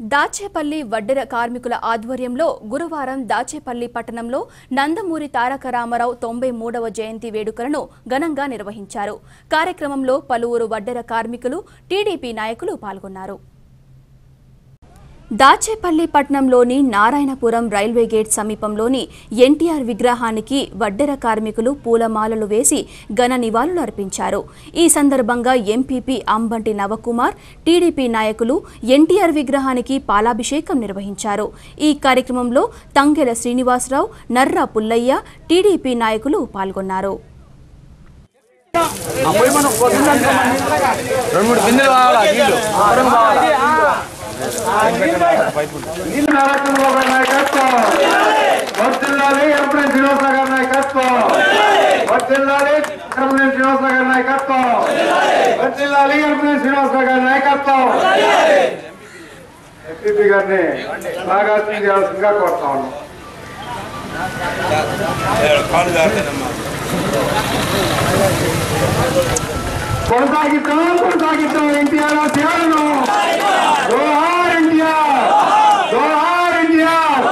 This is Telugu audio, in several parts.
దాచేపల్లి వడ్డెర కార్మికుల ఆధ్వర్యంలో గురువారం దాచేపల్లి పట్టణంలో నందమూరి తారక రామారావు తొంభై మూడవ జయంతి వేడుకలను ఘనంగా నిర్వహించారు. కార్యక్రమంలో పలువురు వడ్డెర కార్మికులు టీడీపీ నాయకులు పాల్గొన్నారు. దాచేపల్లి పట్నంలోని నారాయణపురం రైల్వే గేట్ సమీపంలోని ఎన్టీఆర్ విగ్రహానికి వడ్డెర కార్మికులు పూలమాలలు వేసి ఘన నివాళులు అర్పించారు. ఈ సందర్భంగా ఎంపీపీ అంబంటి నవకుమార్ టీడీపీ నాయకులు ఎన్టీఆర్ విగ్రహానికి పాలాభిషేకం నిర్వహించారు. ఈ కార్యక్రమంలో తంగెల శ్రీనివాసరావు నర్రా పుల్లయ్య టీడీపీ నాయకులు పాల్గొన్నారు. రెండు మూడు బిందెలు కావాలా గారి నాయకత్వం వర్తిల్లాలి ఎప్పుడైనా శ్రీనివాస గారి నాయకత్వం వర్తిల్లాలి ఎప్పుడైనా శ్రీనివాస గారి నాయకత్వం వర్తిల్లాలి ఎప్పుడైనా శ్రీనివాస గారి నాయకత్వం ఎస్పీపీ గారిని నాగార్జున చేయాల్సిందిగా కోరుతా ఉన్నాం కొనసాగిద్దాం కొనసాగిద్దాం ఎన్టీఆర్ సేవలను ఎన్టీఆర్ జోహార్ ఎన్టీఆర్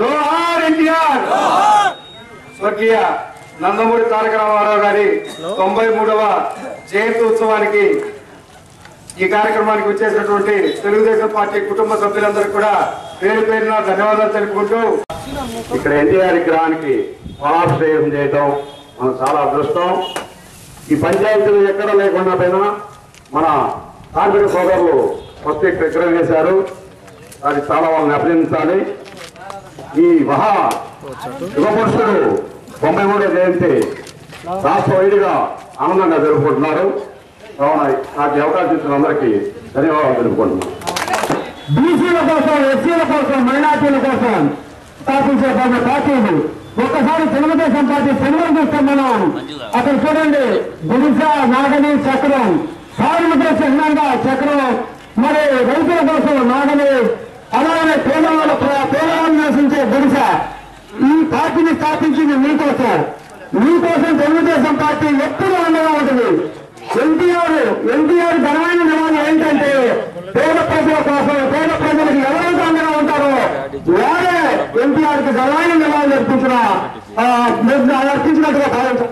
జోహార్ ఎన్టీఆర్ స్వర్గీయ నందమూరి తారక రామారావు గారి తొంభై మూడవ జయంతి ఉత్సవానికి ఈ కార్యక్రమానికి వచ్చేసినటువంటి తెలుగుదేశం పార్టీ కుటుంబ సభ్యులందరూ కూడా పేరు పేరున ధన్యవాదాలు తెలుపుకుంటూ ఇక్కడ ఎన్టీఆర్ విగ్రహానికి పాలాభిషేకం చేయటం మనం చాలా అదృష్టం. ఈ పంచాయతీలు ఎక్కడ లేకుండా పోయినా మన కార్మిక సోదరులు ఫస్ట్ ఇక్కడ విగ్రహం చేశారు. అది చాలా వాళ్ళని అభినందించాలి. ఈ మహా యుగపురుషుడు తొంభై మూడో జయంతి రాష్ట్ర వైడిగా ఆనందంగా జరుపుకుంటున్నారు. కావున నాకు అవకాశం ఇచ్చిన అందరికీ ధన్యవాదాలు తెలుపుకుంటున్నాను. బీసీల కోసం ఎస్సీల కోసం మైనార్టీల కోసం స్థాపించిన పది పార్టీలు. ఒక్కసారి తెలుగుదేశం పార్టీ సెలవు చూస్తాం మనం. అక్కడ చూడండి గుడిస నాగని చక్రం కార్మికుల చిహ్నంగా చక్రం. మరి రైతుల కోసం నాగని ఈ పార్టీని స్థాపించింది మీకోసం. మీకోసం తెలుగుదేశం పార్టీ ఎప్పుడు అండగా ఉంటుంది. ఎన్టీఆర్ ఎన్టీఆర్ ఘనమైన నివాళి ఏంటంటే పేద ప్రజల కోసం పేద ప్రజలకు ఎవరైతే అండగా ఉంటారో వారే ఎన్టీఆర్కి ఘనమైన నివాళి అర్పించిన ఆ, అర్పించినట్టుగా భావించారు